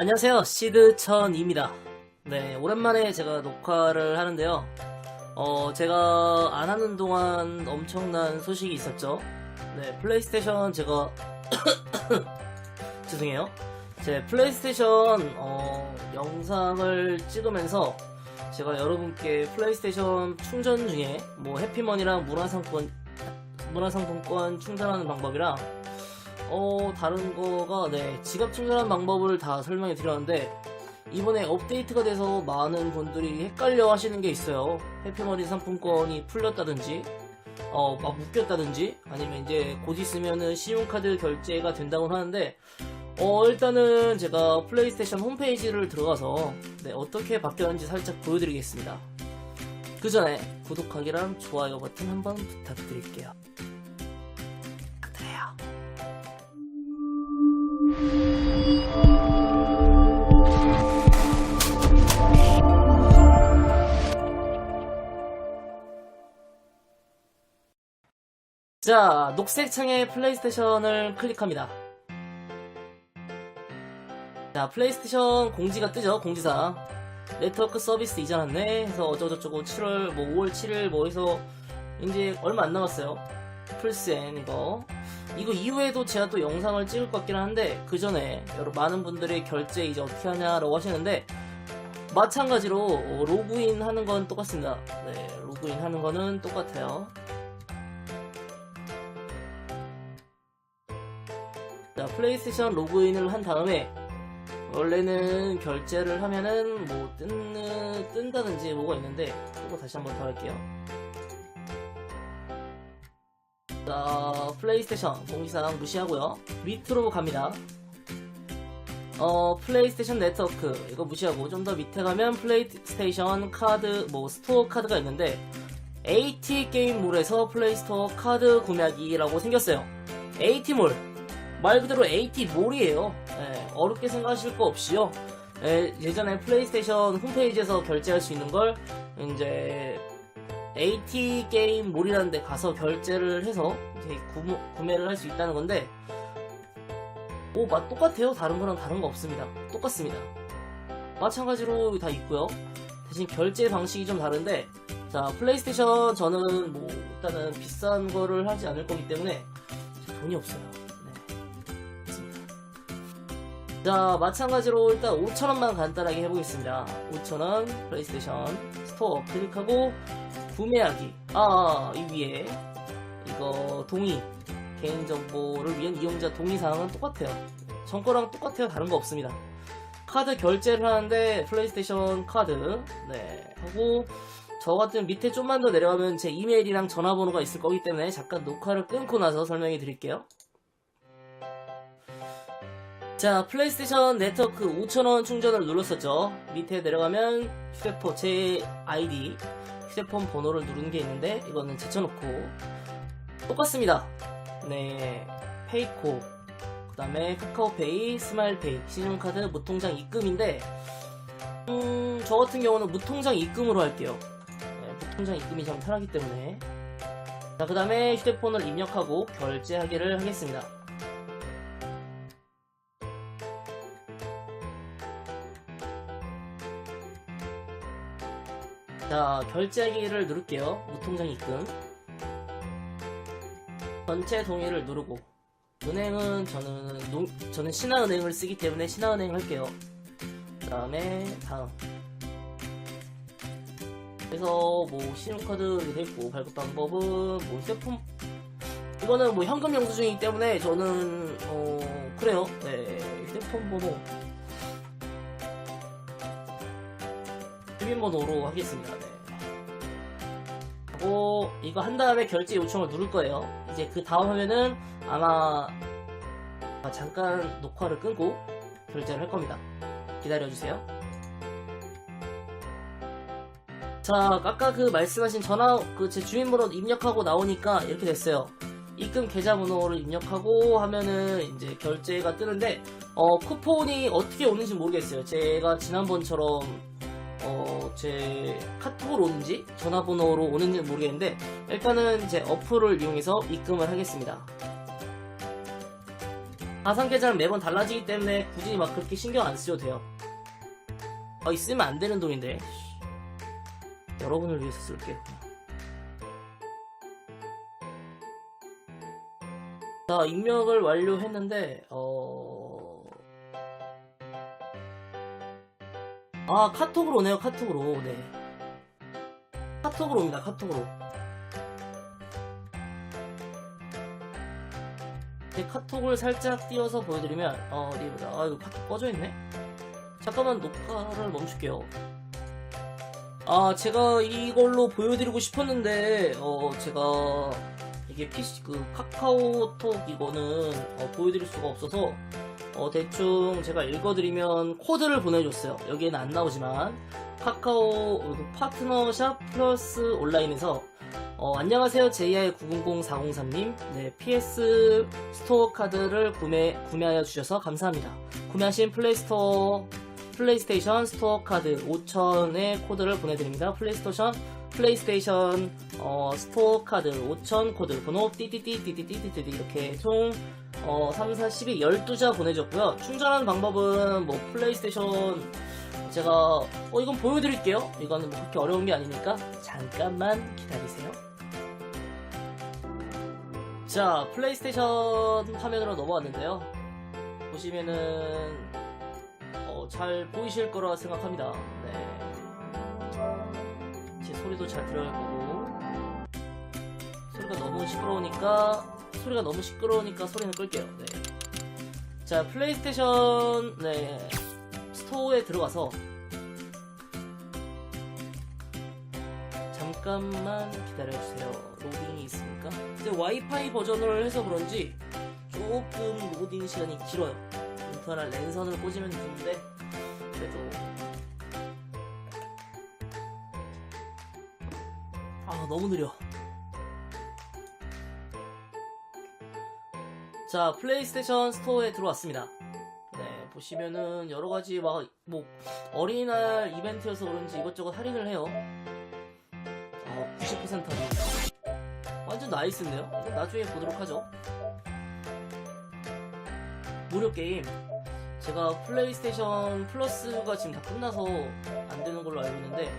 안녕하세요. 시드천입니다. 네, 오랜만에 제가 녹화를 하는데요. 어, 제가 안 하는 동안 엄청난 소식이 있었죠. 네, 플레이스테이션 제가 죄송해요. 제 플레이스테이션 어, 영상을 찍으면서 제가 여러분께 플레이스테이션 충전 중에 뭐 해피머니랑 문화상권 문화상품권 충전하는 방법이랑 어 다른 거가 네 지갑 충전하는 방법을 다 설명해 드렸는데 이번에 업데이트가 돼서 많은 분들이 헷갈려 하시는 게 있어요. 해피머니 상품권이 풀렸다든지 어 막 묶였다든지 아니면 이제 곧 있으면은 신용카드 결제가 된다고 하는데 어 일단은 제가 플레이스테이션 홈페이지를 들어가서 네 어떻게 바뀌었는지 살짝 보여드리겠습니다. 그 전에 구독하기랑 좋아요 버튼 한번 부탁드릴게요 자, 녹색 창에 플레이스테이션을 클릭합니다. 자, 플레이스테이션 공지가 뜨죠, 공지사. 네트워크 서비스 이전 안내 해서 어쩌고저쩌고 7월, 뭐 5월 7일 뭐 해서 이제 얼마 안 남았어요. 플스엔 이거. 이거 이후에도 제가 또 영상을 찍을 것 같긴 한데, 그 전에 여러 많은 분들이 결제 이제 어떻게 하냐라고 하시는데, 마찬가지로 어, 로그인 하는 건 똑같습니다. 네, 로그인 하는 거는 똑같아요. 자, 플레이스테이션 로그인을 한 다음에 원래는 결제를 하면은 뭐 뜬, 뜬다든지 뭐가 있는데 이거 다시 한번 더 할게요. 자, 플레이스테이션 공지사항 무시하고요. 밑으로 갑니다. 어, 플레이스테이션 네트워크 이거 무시하고 좀 더 밑에 가면 플레이스테이션 카드 뭐 스토어 카드가 있는데 AT 게임몰에서 플레이스토어 카드 구매하기라고 생겼어요. AT몰 말 그대로 AT 몰이에요. 예, 어렵게 생각하실 거 없이요. 예, 예전에 플레이스테이션 홈페이지에서 결제할 수 있는 걸 이제 AT 게임 몰이라는 데 가서 결제를 해서 구매, 구매를 할 수 있다는 건데 오, 맛 똑같아요. 다른 거랑 다른 거 없습니다. 똑같습니다. 마찬가지로 다 있고요. 대신 결제 방식이 좀 다른데 자, 플레이스테이션 저는 뭐 일단은 비싼 거를 하지 않을 거기 때문에 돈이 없어요. 자, 마찬가지로 일단 5,000원만 간단하게 해보겠습니다. 5,000원 플레이스테이션 스토어 클릭하고 구매하기. 아, 이 위에 이거 동의 개인정보를 위한 이용자 동의 사항은 똑같아요. 전 거랑 똑같아요. 다른 거 없습니다. 카드 결제를 하는데 플레이스테이션 카드 네 하고 저 같은 밑에 좀만 더 내려가면 제 이메일이랑 전화번호가 있을 거기 때문에 잠깐 녹화를 끊고 나서 설명해 드릴게요. 자, 플레이스테이션 네트워크 5,000원 충전을 눌렀었죠. 밑에 내려가면 휴대폰, 제 아이디, 휴대폰 번호를 누르는 게 있는데, 이거는 제쳐놓고, 똑같습니다. 네, 페이코, 그 다음에 카카오페이, 스마일페이, 신용카드, 무통장 입금인데, 음, 저 같은 경우는 무통장 입금으로 할게요. 네, 무통장 입금이 좀 편하기 때문에. 자, 그 다음에 휴대폰을 입력하고 결제하기를 하겠습니다. 자, 결제하기를 누를게요. 무통장 입금. 전체 동의를 누르고. 은행은 저는 농, 저는 신한은행을 쓰기 때문에 신한은행 할게요. 그 다음에 다음. 그래서 뭐 신용카드 됐고 발급 방법은 뭐 휴대폰 이거는 뭐 현금 영수증이기 때문에 저는 어 그래요. 네 휴대폰 번호 비밀번호로 하겠습니다. 네. 하고 이거 한 다음에 결제 요청을 누를 거예요. 이제 그 다음 화면은 아마 아, 잠깐 녹화를 끄고 결제를 할 겁니다. 기다려주세요. 자, 아까 그 말씀하신 전화, 그 제 주민번호 입력하고 나오니까 이렇게 됐어요. 입금 계좌번호를 입력하고 하면은 이제 결제가 뜨는데, 어, 쿠폰이 어떻게 오는지 모르겠어요. 제가 지난번처럼, 어, 제 카톡으로 오는지, 전화번호로 오는지 모르겠는데, 일단은 이제 어플을 이용해서 입금을 하겠습니다. 가상 계좌는 매번 달라지기 때문에 굳이 막 그렇게 신경 안 쓰셔도 돼요. 아, 있으면 안 되는 돈인데. 여러분을 위해서 쓸게요. 자, 입력을 완료했는데, 어... 아, 카톡으로 오네요, 카톡으로. 네. 카톡으로 옵니다, 카톡으로. 제 카톡을 살짝 띄워서 보여드리면, 어, 보자. 아, 이거 카톡 꺼져있네? 잠깐만 녹화를 멈출게요. 아, 제가 이걸로 보여드리고 싶었는데, 어, 제가, 이게 PC, 그, 카카오톡 이거는, 어, 보여드릴 수가 없어서, 어, 대충 제가 읽어드리면 코드를 보내줬어요. 여기에는 안 나오지만 카카오 파트너샵 플러스 온라인에서 어, 안녕하세요 JI900403님 네, PS 스토어 카드를 구매, 구매하여 주셔서 감사합니다. 구매하신 플레이스토어 플레이스테이션 스토어 카드 5,000의 코드를 보내드립니다. 플레이스테이션 플레이스테이션 어, 스토어 카드 5,000 코드 번호 띠띠띠띠띠띠띠 이렇게 총 어, 3, 4, 12, 12자 보내줬고요. 충전하는 방법은 뭐 플레이스테이션, 제가, 어, 이건 보여드릴게요. 이거는 뭐 그렇게 어려운 게 아니니까 잠깐만 기다리세요. 자, 플레이스테이션 화면으로 넘어왔는데요. 보시면은 어, 잘 보이실 거라 생각합니다. 네. 제 소리도 잘 들어갈 거고 소리가 너무 시끄러우니까 소리가 너무 시끄러우니까 소리는 끌게요. 네. 자, 플레이스테이션 네. 스토어에 들어가서 잠깐만 기다려주세요. 로딩이 있으니까. 이제 와이파이 버전을 해서 그런지 조금 로딩 시간이 길어요. 인터넷 랜선을 꽂으면 되는데 그래도 아 너무 느려. 자 플레이스테이션 스토어에 들어왔습니다. 네 보시면은 여러 가지 막 뭐 어린이날 이벤트여서 그런지 이것저것 할인을 해요. 어, 90% 할인. 완전 나이스인데요? 나중에 보도록 하죠. 무료 게임. 제가 플레이스테이션 플러스가 지금 다 끝나서 안 되는 걸로 알고 있는데,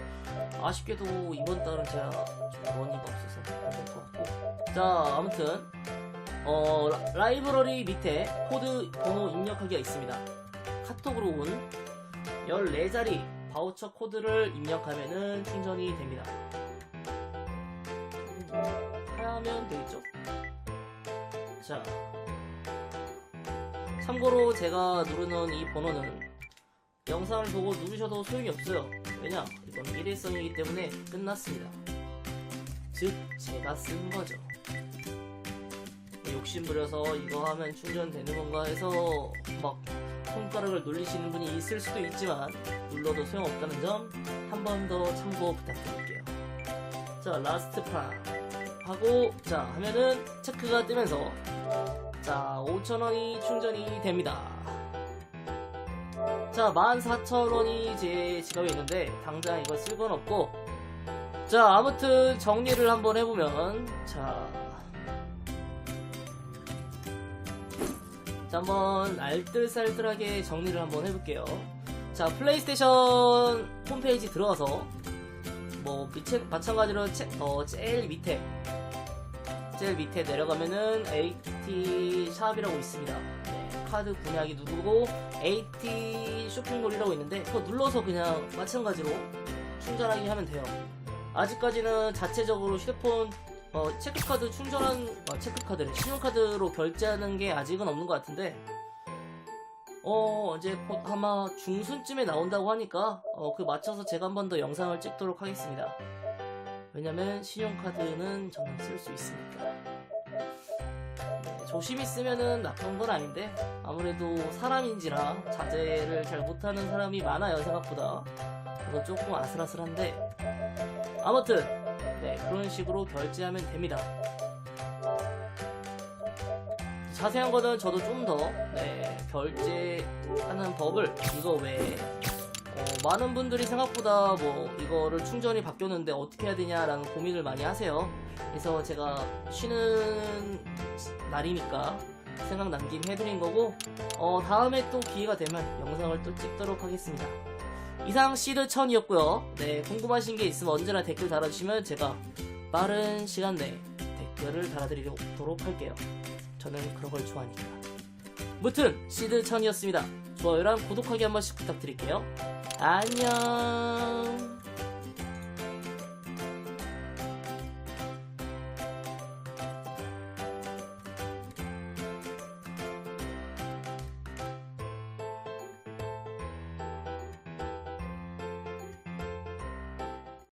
아쉽게도 이번 달은 제가 좀 머니가 없어서 안될것 같고. 자, 아무튼, 어, 라- 라이브러리 밑에 코드 번호 입력하기가 있습니다. 카톡으로 온 14자리 바우처 코드를 입력하면은 충전이 됩니다. 하면 되겠죠? 자, 참고로 제가 누르는 이 번호는 영상을 보고 누르셔도 소용이 없어요. 왜냐? 이건 일회성이기 때문에 끝났습니다. 즉, 제가 쓴 거죠. 욕심부려서 이거 하면 충전되는 건가 해서 막 손가락을 놀리시는 분이 있을 수도 있지만 눌러도 소용없다는 점 한 번 더 참고 부탁드릴게요. 자, 라스트 파 하고 자 하면은 체크가 뜨면서 자 5,000원이 충전이 됩니다. 자 14,000원이 제 지갑에 있는데 당장 이거 쓸 건 없고 자 아무튼 정리를 한번 해보면 자 자, 한번 알뜰살뜰하게 정리를 한번 해볼게요. 자, 플레이스테이션 홈페이지 들어가서, 뭐, 밑에, 마찬가지로, 체, 어, 제일 밑에, 제일 밑에 내려가면은, AT 샵이라고 있습니다. 네, 카드 구매하기 누르고, AT 쇼핑몰이라고 있는데, 그거 눌러서 그냥 마찬가지로 충전하기 하면 돼요. 아직까지는 자체적으로 휴대폰 어, 체크카드 충전한, 어, 체크카드를, 신용카드로 결제하는 게 아직은 없는 것 같은데, 어, 이제 곧 아마 중순쯤에 나온다고 하니까, 어, 그 맞춰서 제가 한 번 더 영상을 찍도록 하겠습니다. 왜냐면, 신용카드는 저는 쓸 수 있으니까. 네, 조심히 쓰면은 나쁜 건 아닌데, 아무래도 사람인지라 자제를 잘 못하는 사람이 많아요, 생각보다. 그래서 조금 아슬아슬한데, 아무튼, 네, 그런 식으로 결제하면 됩니다. 자세한 거는 저도 좀 더, 네, 결제하는 법을, 이거 외에, 어, 많은 분들이 생각보다 뭐, 이거를 충전이 바뀌었는데 어떻게 해야 되냐라는 고민을 많이 하세요. 그래서 제가 쉬는 날이니까, 생각난 김 해드린 거고 어, 다음에 또 기회가 되면 영상을 또 찍도록 하겠습니다. 이상 시드 천이었고요. 네, 궁금하신 게 있으면 언제나 댓글 달아주시면 제가 빠른 시간 내에 댓글을 달아드리도록 할게요. 저는 그런 걸 좋아하니까. 무튼 시드 천이었습니다. 좋아요랑 구독하기 한 번씩 부탁드릴게요. 안녕.